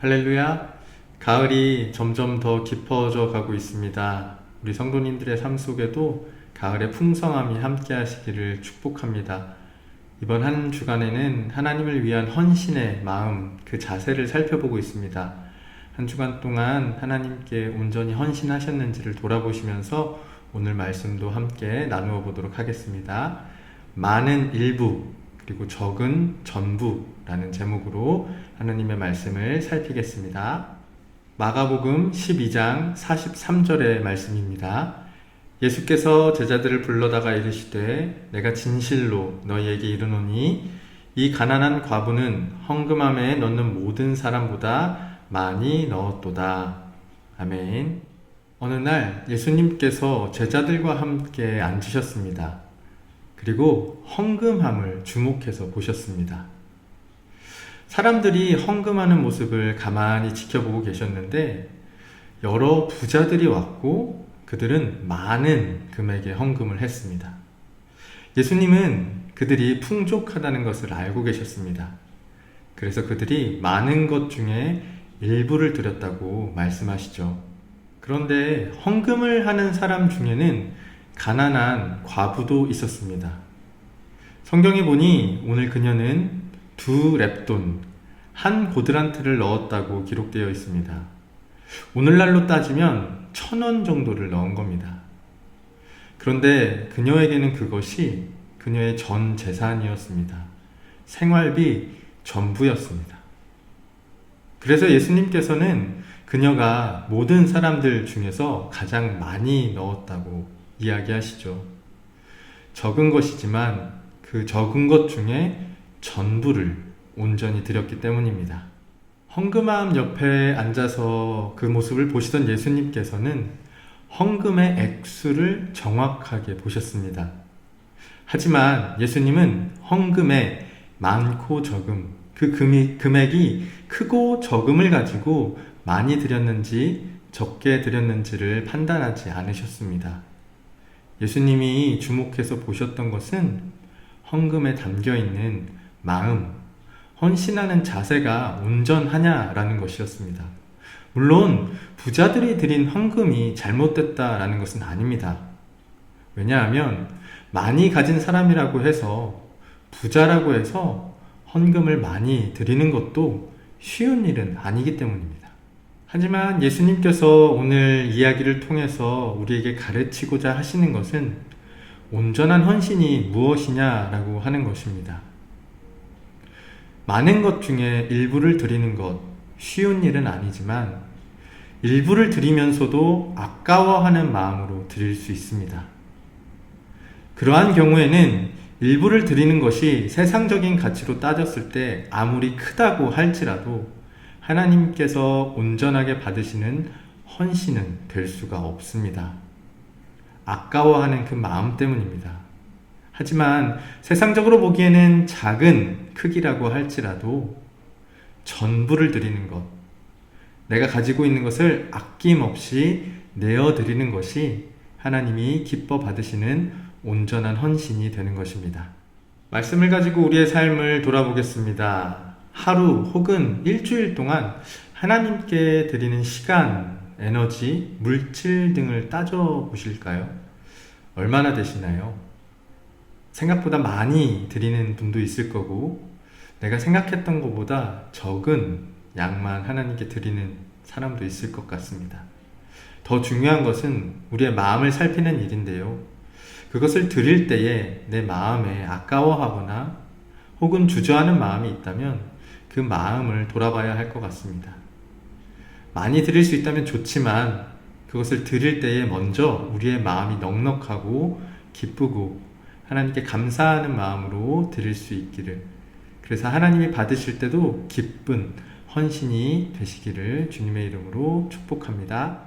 할렐루야. 가을이 점점 더 깊어져 가고 있습니다. 우리 성도님들의 삶 속에도 가을의 풍성함이 함께 하시기를 축복합니다. 이번 한 주간에는 하나님을 위한 헌신의 마음, 그 자세를 살펴보고 있습니다. 한 주간 동안 하나님께 온전히 헌신하셨는지를 돌아보시면서 오늘 말씀도 함께 나누어 보도록 하겠습니다. 많은 일부, 그리고 적은 전부라는 제목으로 하나님의 말씀을 살피겠습니다. 마가복음 12장 43절의 말씀입니다. 예수께서 제자들을 불러다가 이르시되 내가 진실로 너희에게 이르노니 이 가난한 과부는 헌금함에 넣는 모든 사람보다 많이 넣었도다. 아멘. 어느 날 예수님께서 제자들과 함께 앉으셨습니다. 그리고 헌금함을 주목해서 보셨습니다. 사람들이 헌금하는 모습을 가만히 지켜보고 계셨는데 여러 부자들이 왔고 그들은 많은 금액의 헌금을 했습니다. 예수님은 그들이 풍족하다는 것을 알고 계셨습니다. 그래서 그들이 많은 것 중에 일부를 드렸다고 말씀하시죠. 그런데 헌금을 하는 사람 중에는 가난한 과부도 있었습니다. 성경에 보니 오늘 그녀는 두 랩돈, 한 고드란트를 넣었다고 기록되어 있습니다. 오늘날로 따지면 천 원 정도를 넣은 겁니다. 그런데 그녀에게는 그것이 그녀의 전 재산이었습니다. 생활비 전부였습니다. 그래서 예수님께서는 그녀가 모든 사람들 중에서 가장 많이 넣었다고 이야기하시죠. 적은 것이지만 그 적은 것 중에 전부를 온전히 드렸기 때문입니다. 헌금함 옆에 앉아서 그 모습을 보시던 예수님께서는 헌금의 액수를 정확하게 보셨습니다. 하지만 예수님은 헌금의 많고 적음, 그 금이, 금액이 크고 적음을 가지고 많이 드렸는지 적게 드렸는지를 판단하지 않으셨습니다. 예수님이 주목해서 보셨던 것은 헌금에 담겨 있는 마음, 헌신하는 자세가 온전하냐라는 것이었습니다. 물론 부자들이 드린 헌금이 잘못됐다라는 것은 아닙니다. 왜냐하면 많이 가진 사람이라고 해서 부자라고 해서 헌금을 많이 드리는 것도 쉬운 일은 아니기 때문입니다. 하지만 예수님께서 오늘 이야기를 통해서 우리에게 가르치고자 하시는 것은 온전한 헌신이 무엇이냐라고 하는 것입니다. 많은 것 중에 일부를 드리는 것 쉬운 일은 아니지만 일부를 드리면서도 아까워하는 마음으로 드릴 수 있습니다. 그러한 경우에는 일부를 드리는 것이 세상적인 가치로 따졌을 때 아무리 크다고 할지라도 하나님께서 온전하게 받으시는 헌신은 될 수가 없습니다. 아까워하는 그 마음 때문입니다. 하지만 세상적으로 보기에는 작은 크기라고 할지라도 전부를 드리는 것, 내가 가지고 있는 것을 아낌없이 내어 드리는 것이 하나님이 기뻐 받으시는 온전한 헌신이 되는 것입니다. 말씀을 가지고 우리의 삶을 돌아보겠습니다. 하루 혹은 일주일 동안 하나님께 드리는 시간, 에너지, 물질 등을 따져 보실까요? 얼마나 되시나요? 생각보다 많이 드리는 분도 있을 거고, 내가 생각했던 것보다 적은 양만 하나님께 드리는 사람도 있을 것 같습니다. 더 중요한 것은 우리의 마음을 살피는 일인데요. 그것을 드릴 때에 내 마음에 아까워하거나 혹은 주저하는 마음이 있다면 그 마음을 돌아봐야 할 것 같습니다. 많이 드릴 수 있다면 좋지만 그것을 드릴 때에 먼저 우리의 마음이 넉넉하고 기쁘고 하나님께 감사하는 마음으로 드릴 수 있기를 그래서 하나님이 받으실 때도 기쁜 헌신이 되시기를 주님의 이름으로 축복합니다.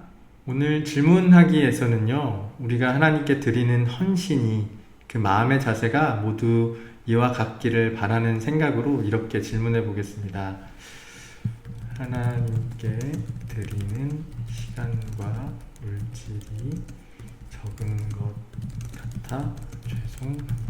오늘 질문하기에서는요, 우리가 하나님께 드리는 헌신이 그 마음의 자세가 모두 이와 같기를 바라는 생각으로 이렇게 질문해 보겠습니다. 하나님께 드리는 시간과 물질이 적은 것 같아 죄송합니다.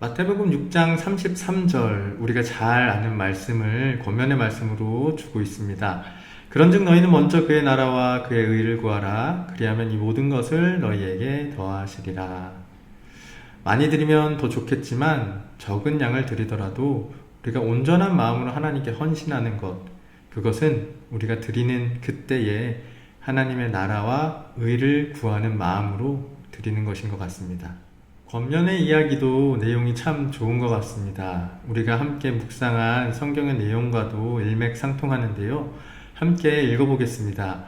마태복음 6장 33절 우리가 잘 아는 말씀을 권면의 말씀으로 주고 있습니다. 그런즉 너희는 먼저 그의 나라와 그의 의를 구하라 그리하면 이 모든 것을 너희에게 더하시리라. 많이 드리면 더 좋겠지만 적은 양을 드리더라도 우리가 온전한 마음으로 하나님께 헌신하는 것 그것은 우리가 드리는 그때에 하나님의 나라와 의를 구하는 마음으로 드리는 것인 것 같습니다. 권면의 이야기도 내용이 참 좋은 것 같습니다. 우리가 함께 묵상한 성경의 내용과도 일맥상통하는데요. 함께 읽어보겠습니다.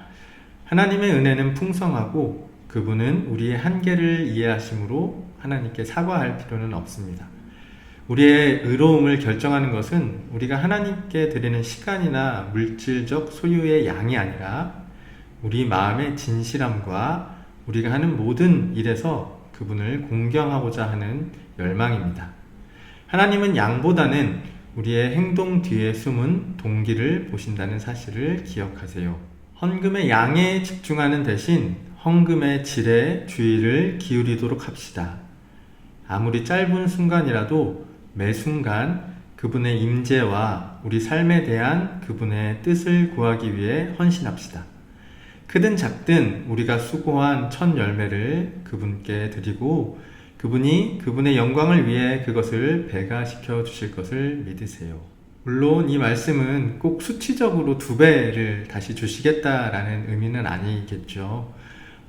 하나님의 은혜는 풍성하고 그분은 우리의 한계를 이해하심으로 하나님께 사과할 필요는 없습니다. 우리의 의로움을 결정하는 것은 우리가 하나님께 드리는 시간이나 물질적 소유의 양이 아니라 우리 마음의 진실함과 우리가 하는 모든 일에서 그분을 공경하고자 하는 열망입니다. 하나님은 양보다는 우리의 행동 뒤에 숨은 동기를 보신다는 사실을 기억하세요. 헌금의 양에 집중하는 대신 헌금의 질에 주의를 기울이도록 합시다. 아무리 짧은 순간이라도 매 순간 그분의 임재와 우리 삶에 대한 그분의 뜻을 구하기 위해 헌신합시다. 크든 작든 우리가 수고한 첫 열매를 그분께 드리고 그분이 그분의 영광을 위해 그것을 배가시켜 주실 것을 믿으세요. 물론 이 말씀은 꼭 수치적으로 두 배를 다시 주시겠다라는 의미는 아니겠죠.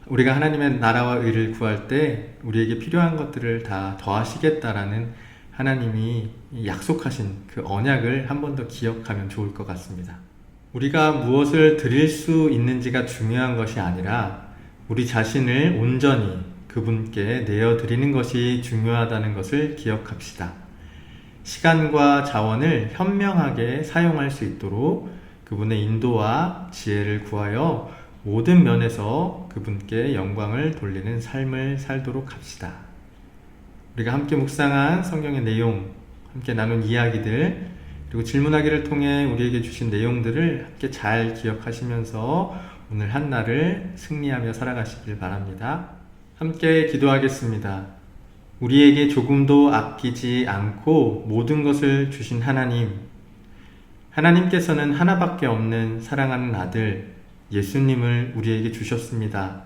우리가 하나님의 나라와 의를 구할 때 우리에게 필요한 것들을 다 더하시겠다라는 하나님이 약속하신 그 언약을 한 번 더 기억하면 좋을 것 같습니다. 우리가 무엇을 드릴 수 있는지가 중요한 것이 아니라 우리 자신을 온전히 그분께 내어 드리는 것이 중요하다는 것을 기억합시다. 시간과 자원을 현명하게 사용할 수 있도록 그분의 인도와 지혜를 구하여 모든 면에서 그분께 영광을 돌리는 삶을 살도록 합시다. 우리가 함께 묵상한 성경의 내용, 함께 나눈 이야기들, 그리고 질문하기를 통해 우리에게 주신 내용들을 함께 잘 기억하시면서 오늘 한 날을 승리하며 살아가시길 바랍니다. 함께 기도하겠습니다. 우리에게 조금도 아끼지 않고 모든 것을 주신 하나님, 하나님께서는 하나밖에 없는 사랑하는 아들 예수님을 우리에게 주셨습니다.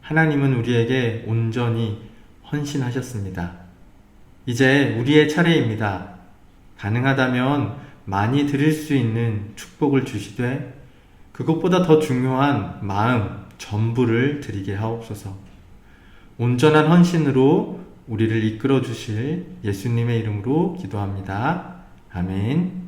하나님은 우리에게 온전히 헌신하셨습니다. 이제 우리의 차례입니다. 가능하다면 많이 드릴 수 있는 축복을 주시되 그것보다 더 중요한 마음 전부를 드리게 하옵소서. 온전한 헌신으로 우리를 이끌어 주실 예수님의 이름으로 기도합니다. 아멘.